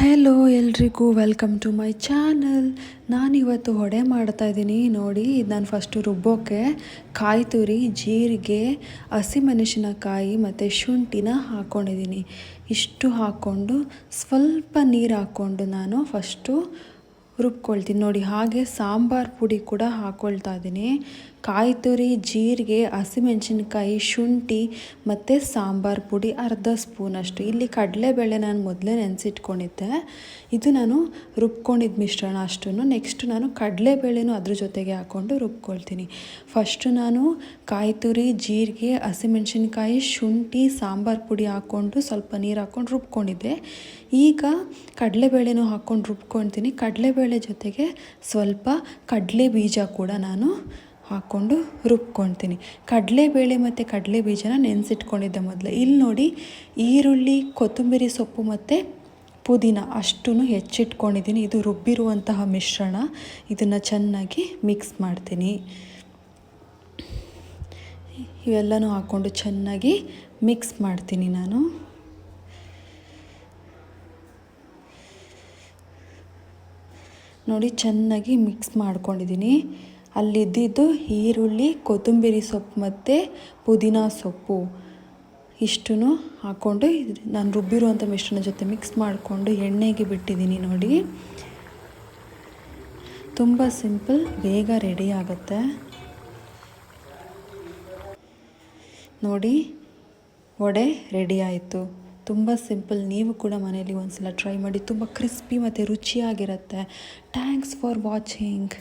Hello ಎಲ್ರಿಗೂ welcome to my channel ನಾನಿವತ್ತು ಹೊಡೆ ಮಾಡ್ತಾ ಇದ್ದೀನಿ. ನೋಡಿ, ನಾನು ಫಸ್ಟು ರುಬ್ಬೋಕೆ ಕಾಯಿ ತುರಿ, ಜೀರಿಗೆ ಹಸಿಮೆಣಸಿನಕಾಯಿ ಮತ್ತು ಶುಂಠಿನ ಹಾಕ್ಕೊಂಡಿದ್ದೀನಿ ಇಷ್ಟು ಹಾಕ್ಕೊಂಡು ಸ್ವಲ್ಪ ನೀರು ಹಾಕ್ಕೊಂಡು ನಾನು ಫಸ್ಟು ರುಬ್ಕೊಳ್ತೀನಿ. ನೋಡಿ, ಹಾಗೆ ಸಾಂಬಾರು ಪುಡಿ ಕೂಡ ಹಾಕ್ಕೊಳ್ತಾ ಇದ್ದೀನಿ. ಕಾಯಿ ತುರಿ ಜೀರಿಗೆ, ಹಸಿಮೆಣಸಿನ್ಕಾಯಿ, ಶುಂಠಿ ಮತ್ತು ಸಾಂಬಾರು ಪುಡಿ ಅರ್ಧ ಸ್ಪೂನಷ್ಟು ಇಲ್ಲಿ ಕಡಲೆಬೇಳೆ ನಾನು ಮೊದಲೇ ನೆನೆಸಿಟ್ಕೊಂಡಿದ್ದೆ. ಇದು ನಾನು ರುಬ್ಕೊಂಡಿದ್ದ ಮಿಶ್ರಣ ಅಷ್ಟು ನೆಕ್ಸ್ಟ್ ನಾನು ಕಡಲೆಬೇಳೆನೂ ಅದ್ರ ಜೊತೆಗೆ ಹಾಕ್ಕೊಂಡು ರುಬ್ಕೊಳ್ತೀನಿ. ಫಸ್ಟು ನಾನು ಕಾಯಿ ತುರಿ ಜೀರಿಗೆ, ಹಸಿಮೆಣಸಿನ್ಕಾಯಿ, ಶುಂಠಿ, ಸಾಂಬಾರು ಪುಡಿ ಹಾಕ್ಕೊಂಡು ಸ್ವಲ್ಪ ನೀರು ಹಾಕ್ಕೊಂಡು ರುಬ್ಕೊಂಡಿದ್ದೆ. ಈಗ ಕಡಲೆಬೇಳೆನೂ ಹಾಕ್ಕೊಂಡು ರುಬ್ಕೊಳ್ತೀನಿ. ಕಡಲೆಬೇಳೆ ಜೊತೆಗೆ ಸ್ವಲ್ಪ ಕಡಲೆ ಬೀಜ ಕೂಡ ನಾನು ಹಾಕ್ಕೊಂಡು ರುಬ್ಕೊಳ್ತೀನಿ. ಕಡಲೆಬೇಳೆ ಮತ್ತು ಕಡಲೆ ಬೀಜನ ನೆನೆಸಿಟ್ಕೊಂಡಿದ್ದೆ ಮೊದಲು. ಇಲ್ಲಿ ನೋಡಿ ಈರುಳ್ಳಿ, ಕೊತ್ತಂಬರಿ ಸೊಪ್ಪು ಮತ್ತು ಪುದೀನ ಅಷ್ಟೂ ಹೆಚ್ಚಿಟ್ಕೊಂಡಿದ್ದೀನಿ ಇದು ರುಬ್ಬಿರುವಂತಹ ಮಿಶ್ರಣ. ಇದನ್ನು ಚೆನ್ನಾಗಿ ಮಿಕ್ಸ್ ಮಾಡ್ತೀನಿ. ಇವೆಲ್ಲನೂ ಹಾಕ್ಕೊಂಡು ಚೆನ್ನಾಗಿ ಮಿಕ್ಸ್ ಮಾಡ್ತೀನಿ ನಾನು. ನೋಡಿ ಚೆನ್ನಾಗಿ ಮಿಕ್ಸ್ ಮಾಡ್ಕೊಂಡಿದ್ದೀನಿ ಅಲ್ಲಿದ್ದಿದ್ದು ಈರುಳ್ಳಿ, ಕೊತ್ತಂಬರಿ ಸೊಪ್ಪು ಮತ್ತು ಪುದೀನ ಸೊಪ್ಪು. ಇಷ್ಟು ಹಾಕ್ಕೊಂಡು ನಾನು ರುಬ್ಬಿರುವಂಥ ಮಿಶ್ರಣ ಜೊತೆ ಮಿಕ್ಸ್ ಮಾಡಿಕೊಂಡು ಎಣ್ಣೆಗೆ ಬಿಟ್ಟಿದ್ದೀನಿ ನೋಡಿ. ತುಂಬ ಸಿಂಪಲ್ ಬೇಗ ರೆಡಿ ಆಗುತ್ತೆ. ನೋಡಿ, ವಡೆ ರೆಡಿ ಆಯಿತು. ತುಂಬ ಸಿಂಪಲ್ ನೀವು ಕೂಡ ಮನೇಲಿ ಒಂದ್ಸಲ ಟ್ರೈ ಮಾಡಿ. ತುಂಬ ಕ್ರಿಸ್ಪಿ ಮತ್ತು ರುಚಿಯಾಗಿರುತ್ತೆ. Thanks for watching